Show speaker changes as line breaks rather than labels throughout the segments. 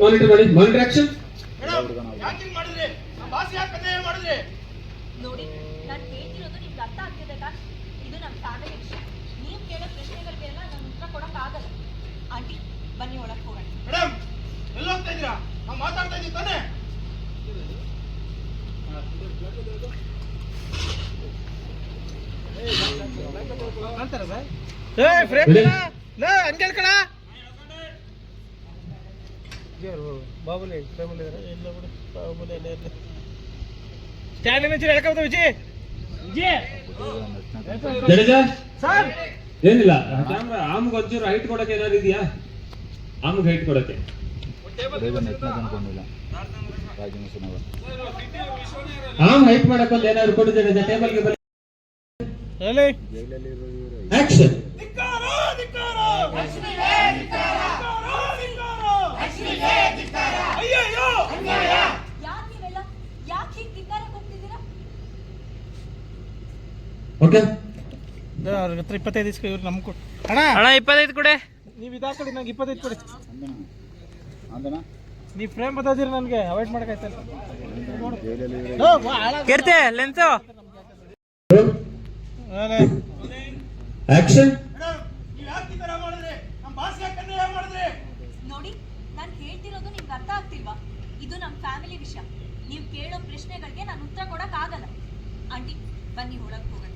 Monitor ಮಾಡಿ monitor action
ಹಿಂಗ್ ಮಾಡಿದ್ರಿ?
ನೋಡಿ ನಾನು ಹೇಳ್ತಿರೋದು ನಿಮ್ಗೆ ಅರ್ಥ ಆಗ್ತಿದೆ ಇದು ನಮ್ಮ ಫ್ಯಾಮಿಲಿ ವಿಷಯ. ನೀವು ಕೇಳೋ ಪ್ರಶ್ನೆಗಳಿಗೆಲ್ಲ ನಾನು ಉತ್ತರ ಕೊಡೋಕ್ಕಾಗಲ್ಲ ಆಂಟಿ ಬನ್ನಿ ಒಳಗೆ ಹೋಗೋಣ.
ಮೇಡಮ್ ಎಲ್ಲಿ ಹೋಗ್ತಾ ಇದ್ದೀರಾ? ನಾವು ಮಾತಾಡ್ತಾ ಇದ್ದೀವಿ ತಾನೇ.
ಬಾಬುಲಿ ಬಾಬುಲಿ ಬಿಡು ಇಲ್ಲ ಸ್ಟ್ಯಾಂಡ್ ನಿಂಚಿ ಹೇಳ್ಕೊಬೋದು ವಿಜಯ್ ವಿಜಯ್
ಜಡೇಜಾ?
ಸರ್.
ಏನಿಲ್ಲ? ಕ್ಯಾಮ್ರಾ ಆಮ್ಗೆ ಒಂಚೂರು ಹೈಟ್ ಕೊಡಕ್ಕೆ ಏನಾದ್ರು ಇದೆಯಾ? ಆಮ್ಗೆ ಹೈಟ್ ಕೊಡಕ್ಕೆ. ಆಮ್ ಹೈಟ್ ಮಾಡಕ್ಕೆ ಒಂದು ಏನಾದ್ರು ಕೊಡು ಜಡೇಜಾ ಟೇಬಲ್ಗೆ ಬನ್ನಿ. ಆಕ್ಷನ್ ಓಕೆ
ಅವ್ರ ಹತ್ರ ಇಪ್ಪತ್ತೈದು ಇಸ್ಕೊ ಇವ್ರು ನಮ್ಗೆ ಕೊಡು ಅಣ್ಣ!
ಅಣ್ಣ ಇಪ್ಪತ್ತೈದು ಕೊಡೆ.
ನೀವು ಇದಾ ಕೊಡಿ ನಂಗೆ ಇಪ್ಪತ್ತೈದು ಕೊಡಿ. ನೀವು ಫ್ರೇಮ್ ಬದದಿರಿ ನನಗೆ ಅವಾಯ್ಡ್ ಮಾಡೋಕ್ಕಾಯ್ತಲ್ಲ
ಕೆರ್ತೆ ಲೆನ್ಸು.
ಆಕ್ಷನ್
ನೀವು ಯಾಕೆ ತರ ಮಾಡಿದ್ರಿ? ನಮ್ಮ ಬಾಸ್ ಯಾಕೆ ಅನ್ಯಾಯ ಮಾಡಿದ್ರಿ?
ನೋಡಿ ನಾನು ಹೇಳ್ತಿರೋದು ನಿಮ್ಗೆ ಅರ್ಥ ಆಗ್ತಿಲ್ವಾ? ಇದು ನಮ್ಮ ಫ್ಯಾಮಿಲಿ ವಿಷಯ. ನೀವು ಕೇಳೋ ಪ್ರಶ್ನೆಗಳಿಗೆ ನಾನು ಉತ್ತರ ಕೊಡೋಕ್ಕಾಗಲ್ಲ. ಆಂಟಿ ಬನ್ನಿ ಹೊರಗೆ ಹೋಗೋಣ.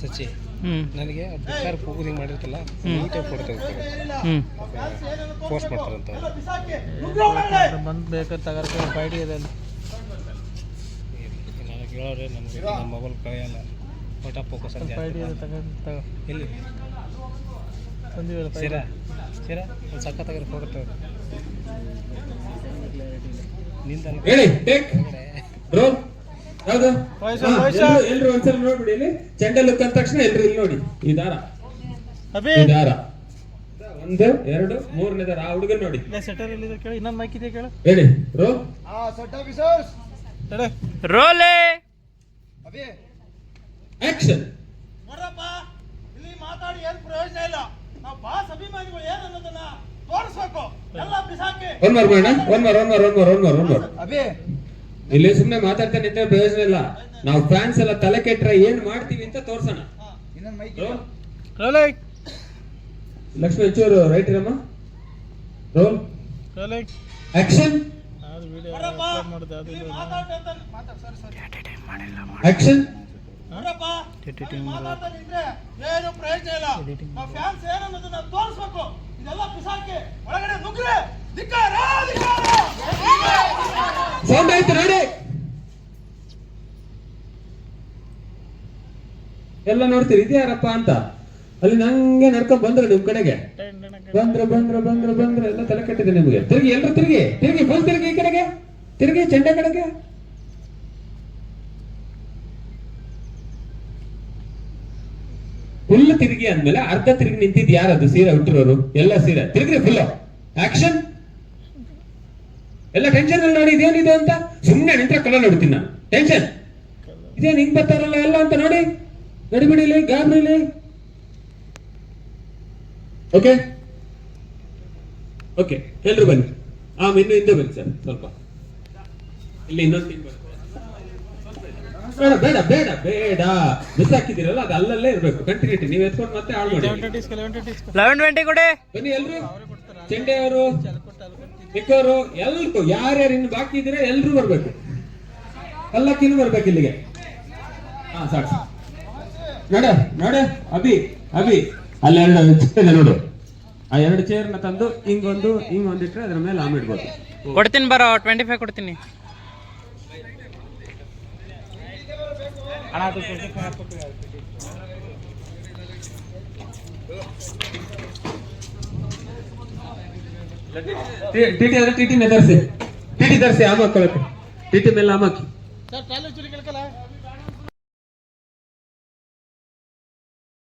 ಸಚ್ಚಿ
ಹ್ಮ್.
ನನಗೆ ಬೇಕಾದ್ರೆ ಕೂಗುದಿಂಗ್ ಮಾಡಿರ್ತಲ್ಲ. ನೀಟಾಗಿ ಫೋಟೋ ಪೋಸ್ಟ್ ಮಾಡ್ತಾರಂತ ಬಂದು ಬೇಕಾದ್ರೆ ತಗೋಕ್ಕೆ ಬೈಡಿ ಇದೆ ನಾನು ಕೇಳೋರೆ ನಮಗೆ ನಮ್ಮ ಮೊಬೈಲ್ ಕೈಯಲ್ಲ ಫೋಟೋ ಫೋಕಸ್ ಅಂತ ಬೈಡಿ ಇದೆ ತಗೋ. ಎಲ್ಲಿ? ತಂದಿವಲ್ಲ ಸೀರಾ? ಸೀರಾ? ಒಂದು ಸಕ್ಕ ತಗೋ ಫೋಟೋ ತಗೋ.
ಹೇಳಿ ಟೇಕ್ ರೋಲ್ ಯಾವ್ದು
ವಯಸ್ಸು,
ಹಾ,
ವಯಸ್ಸು.
ಎಲ್ರು- ಒಂದ್ಸಲ ನೋಡ್ಬಿಡಿ ಇಲ್ಲಿ. ಚೆಂಡ ಲುಕ್ ಅಂದ ತಕ್ಷಣ ಎಲ್ರು ಇಲ್ಲಿ ನೋಡಿ. ಈ ದಾರ
ಅಭಿ.
ಈ ದಾರ ಒಂದು ಎರಡು ಮೂರನೇ ದಾರ ಆ ಹುಡುಗನ್ ನೋಡಿ.
ಇಲ್ಲ ಸೆಟರ್ ಎಲ್ಲಿದೆ ಕೇಳಿ. ಇನ್ನೊಂದು ಮೈಕ್ ಇದೆ ಕೇಳು.
ಹೇಳಿ. ರೋ.
ಆ ಸೊಟ್ಟ ಬಿಸೋರ್ಸ್
ತಡೆ.
ರೋಲೆ.
ಅಭಿ.
ಆಕ್ಷನ್
ನೋಡ್ರಪ್ಪ ಇಲ್ಲಿ ಮಾತಾಡಿ ಏನ್ ಪ್ರಯೋಜನ ಇಲ್ಲ. ನಾವು ಬಾಸ್ ಅಭಿಮಾನಿಗಳು ಏನ್ ಅನ್ನೋದನ್ನ ತೋರಿಸ್ಬೇಕು. ಎಲ್ಲ ಬಿಸಾಕಿ.
ಒನ್ ಮಾರ್ ಮಾಡೋಣ ಒನ್ ಮಾರ್ ಒನ್ ಮಾರ್ ಒನ್ ಮಾರ್ ಒನ್ ಮಾರ್ ಒನ್ ಮಾರ್
ಅಭಿ.
ಇಲ್ಲಿ ಸುಮ್ನೆ ಮಾತಾಡ್ತಾ ನಿಂತ ಪ್ರಯೋಜನ ಇಲ್ಲ. ನಾವು ಫ್ಯಾನ್ಸ್ ಎಲ್ಲ ತಲೆ ಕೆಟ್ರೆ ಏನ್ ಮಾಡ್ತೀವಿ ಅಂತ ತೋರ್ಸೋಣ. ಲಕ್ಷ್ಮಿ ಒಂಚೂರು ರೈಟ್ ಇರಮ್ಮ? ರೋಲ್ ಆಕ್ಷನ್ ಆಕ್ಷನ್
ಏನು ಪ್ರಯೋಜನ ಇಲ್ಲ ನಾವು ಫ್ಯಾನ್ಸ್ ಏನು ಅನ್ನೋದನ್ನ ತೋರಿಸ್ಬೇಕು. ಇದೆಲ್ಲ ಪಿಸಾಕಿ ಒಳಗಡೆ ನುಗ್ರೆ
ನೋಡಿ ಎಲ್ಲ ನೋಡ್ತೀರಿ ಇದ್ಯಾರಪ್ಪ ಅಂತ? ಅಲ್ಲಿ ನಂಗೆ ನಡ್ಕೊಂಡ್ ಬಂದ್ರು ನಿಮ್ ಕಡೆಗೆ. ಬಂದ್ರು ಬಂದ್ರು ಬಂದ್ರು ಬಂದ್ರು ಎಲ್ಲ ತಲೆ ಕಟ್ಟಿದೆ ನಿಮಗೆ. ತಿರುಗಿ, ಎಲ್ರು ತಿರುಗಿ. ತಿರುಗಿ ಫುಲ್ ತಿರುಗಿ ಈ ಕಡೆಗೆ. ತಿರುಗಿ, ಚೆಂಡೆ ಕಡೆಗೆ. ಫುಲ್ ತಿರುಗಿ ಅಂದ್ಮೇಲೆ ಅರ್ಧ ತಿರುಗಿ ನಿಂತಿದ್ ಯಾರದು? ಸೀರೆ ಹುಟ್ಟಿರೋರು ಎಲ್ಲ ಸೀರೆ. ತಿರುಗಿ ಫುಲ್ ಆಕ್ಷನ್ ಎಲ್ಲ ಟೆನ್ಷನ್ ಅಲ್ಲಿ ನೋಡಿ ಇದೇನಿದೆ ಅಂತ? ಸುಮ್ಮನೆ ನಿಂತ್ರೆ ಕಲರ್ ನೋಡ್ತೀನಿ ನಾನು. ಟೆನ್ಷನ್ ಇದೇನ್ ಹಿಂಗ್ ಬರ್ತಾರಲ್ಲ ಎಲ್ಲ ಅಂತ ನೋಡಿ. ನಡಿಬಿಡಿಲಿ ಗಾಬರಿಲಿ ಓಕೆ ಓಕೆ ಎಲ್ರು ಬನ್ನಿ. ಆ ಇನ್ನು ಹಿಂದೆ ಬನ್ನಿ ಸರ್ ಸ್ವಲ್ಪ. ಇಲ್ಲಿ ಇನ್ನೊಂದು ಬೇಡ ಬೇಡ ಬೇಡ ಬೇಡ. ಮಿಸ್ ಹಾಕಿದಿರಲ್ಲ ಅದು ಅಲ್ಲಲ್ಲೇ ಇರ್ಬೇಕು. ಕಂಟಿನ್ಯೂಟಿ ನೀವು ಎತ್ಕೊಂಡು ಮತ್ತೆ ಹಾಳು ಮಾಡಿ ಬನ್ನಿ ಎಲ್ರು. ಚೆಂಡೆ ಅವರು. ಮಿಕ್ಕವರು ಎಲ್ರು ಯಾರ್ಯಾರು ಇನ್ನು ಬಾಕಿ ಇದ್ರೆ ಎಲ್ರು ಬರ್ಬೇಕು. ಕಲ್ಲಕ್ಕಿನ್ನು ಬರ್ಬೇಕು ಇಲ್ಲಿಗೆ. ಹಾ ಸಾಕು ಸಾಕು. ನೋಡ ನೋಡ ಅಭಿ ಅಭಿ. ಅಲ್ಲಿ ಎರಡು ಚೇರ್ ನೋಡು. ಆ ಎರಡು ಚೇರ್ನ ತಂದು ಹಿಂಗೊಂದು ಹಿಂಗೊಂದಿಟ್ರೆ ಅದ್ರ ಮೇಲೆ ಆಮ್ ಇಡ್ಬೋದು.
ಕೊಡ್ತೀನಿ ಬರೋ ಟ್ವೆಂಟಿ ಫೈವ್ ಕೊಡ್ತೀನಿ.
ಅಣ್ಣ ಅದು ಟ್ವೆಂಟಿ ಫೈವ್ ಹಾಕ್ಬಿಟ್ಟು
ಟಿ ಟಿ ಆದ್ರೆ ಟಿ ಟಿ ನೆದರ್ಸಿ ಟಿಟಿ ತರಿಸಿ ಆಮಕ್ ಟಿಟಿ ಮೇಲೆ ಆಮಕ್ಕಿ